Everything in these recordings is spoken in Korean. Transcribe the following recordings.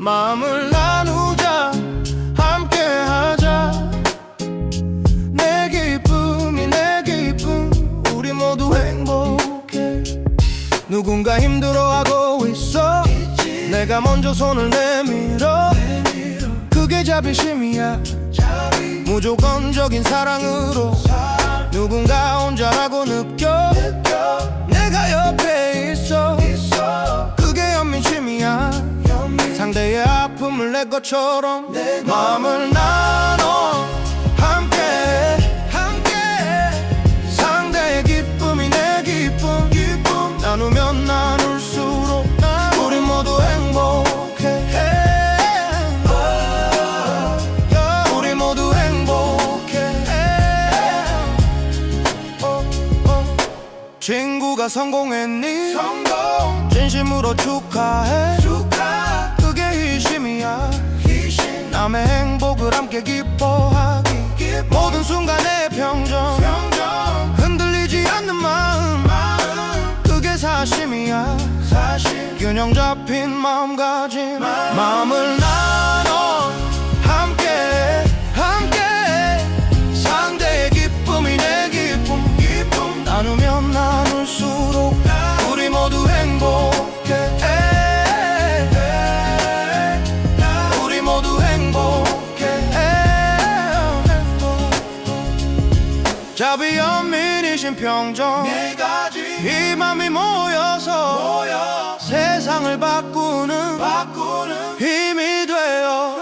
마음을 나누자 함께 하자. 내 기쁨이 내 기쁨 우리 모두 행복해. 누군가 힘들어하고 있어. 내가 먼저 손을 내밀어. 그게 자비심이야. 무조건적인 사랑으로. 누군가 혼자라고 느껴. 상대의 아픔을 내 것처럼 마음을 나눠 함께 함께. 상대의 기쁨이 내 기쁨 기쁨. 나누면 나눌수록 우리 모두 행복해. 우리 모두 행복해. 어, 어. 친구가 성공했니? 성공. 진심으로 축하해 함께 기뻐하기. 모든 순간의 평정. 흔들리지 않는 마음. 그게 사심이야. 사심. 균형 잡힌 마음가짐. 마음을 나 자비 연민이신 평정. 이 맘이 모여서 세상을 바꾸는 힘이 되어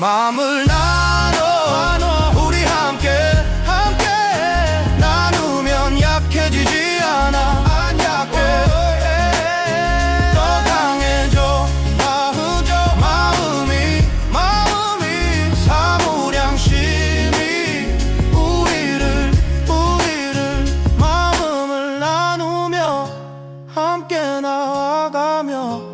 마음을 나눠 나아가며